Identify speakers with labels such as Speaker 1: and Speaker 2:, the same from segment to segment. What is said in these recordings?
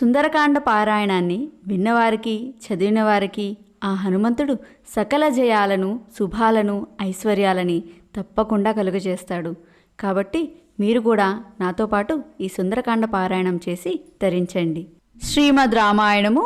Speaker 1: సుందరకాండ పారాయణాన్ని విన్నవారికి చదివిన వారికి ఆ హనుమంతుడు సకల జయాలను శుభాలను ఐశ్వర్యాలని తప్పకుండా కలుగజేస్తాడు. కాబట్టి మీరు కూడా నాతో పాటు ఈ సుందరకాండ పారాయణం చేసి ధరించండి శ్రీమద్ రామాయణము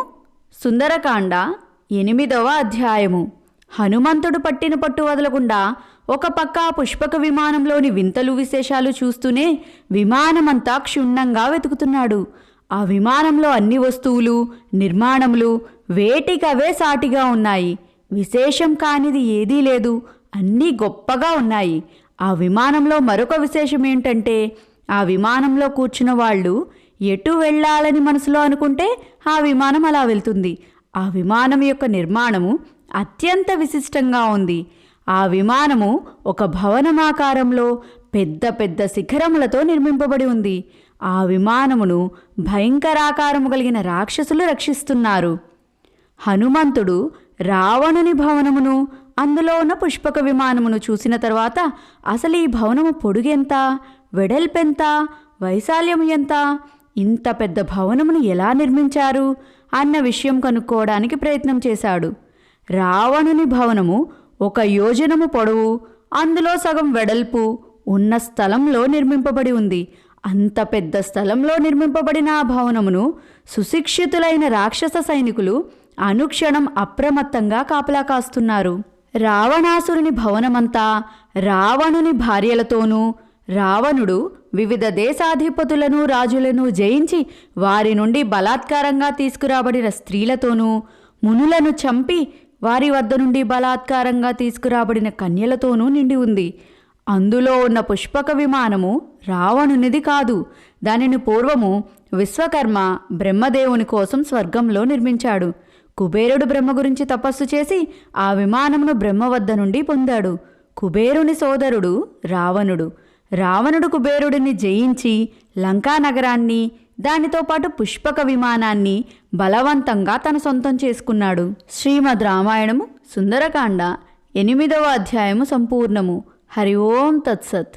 Speaker 1: సుందరకాండ ఎనిమిదవ అధ్యాయము. హనుమంతుడు పట్టిన పట్టు వదలకుండా ఒక పక్క పుష్పక విమానంలోని వింతలు విశేషాలు చూస్తూనే విమానమంతా క్షుణ్ణంగా వెతుకుతున్నాడు. ఆ విమానంలో అన్ని వస్తువులు నిర్మాణములు వేటికవే సాటిగా ఉన్నాయి. విశేషం కానిది ఏదీ లేదు. అన్నీ గొప్పగా ఉన్నాయి. ఆ విమానంలో మరొక విశేషం ఏంటంటే ఆ విమానంలో కూర్చున్న వాళ్ళు ఎటు వెళ్ళాలని మనసులో అనుకుంటే ఆ విమానం అలా వెళ్తుంది. ఆ విమానం యొక్క నిర్మాణము అత్యంత విశిష్టంగా ఉంది. ఆ విమానము ఒక భవనమాకారంలో పెద్ద పెద్ద శిఖరములతో నిర్మింపబడి ఉంది. ఆ విమానమును భయంకరాకారము కలిగిన రాక్షసులు రక్షిస్తున్నారు. హనుమంతుడు రావణుని భవనమును అందులో ఉన్న పుష్పక విమానమును చూసిన తర్వాత అసలు ఈ భవనము పొడుగెంత వెడల్పెంత వైశాల్యం ఎంత ఇంత పెద్ద భవనమును ఎలా నిర్మించారు అన్న విషయం కనుక్కోవడానికి ప్రయత్నం చేశాడు. రావణుని భవనము ఒక యోజనము పొడవు అందులో సగం వెడల్పు ఉన్న స్థలంలో నిర్మింపబడి ఉంది. అంత పెద్ద స్థలంలో నిర్మింపబడిన ఆ భవనమును సుశిక్షితులైన రాక్షస సైనికులు అనుక్షణం అప్రమత్తంగా కాపలా కాస్తున్నారు. రావణాసురుని భవనమంతా రావణుని భార్యలతోనూ రావణుడు వివిధ దేశాధిపతులను రాజులను జయించి వారి నుండి బలాత్కారంగా తీసుకురాబడిన స్త్రీలతోనూ మునులను చంపి వారి వద్ద నుండి బలాత్కారంగా తీసుకురాబడిన కన్యలతోనూ నిండి ఉంది. అందులో ఉన్న పుష్పక విమానము రావణునిది కాదు. దానిని పూర్వము విశ్వకర్మ బ్రహ్మదేవుని కోసం స్వర్గంలో నిర్మించాడు. కుబేరుడు బ్రహ్మ గురించి తపస్సు చేసి ఆ విమానమును బ్రహ్మ వద్ద నుండి పొందాడు. కుబేరుని సోదరుడు రావణుడు. రావణుడు కుబేరుడిని జయించి లంకా నగరాన్ని దానితో పాటు పుష్పక విమానాన్ని బలవంతంగా తన సొంతం చేసుకున్నాడు. శ్రీమద్ రామాయణము సుందరకాండ ఎనిమిదవ అధ్యాయము సంపూర్ణము. हरि ओम तत्सत।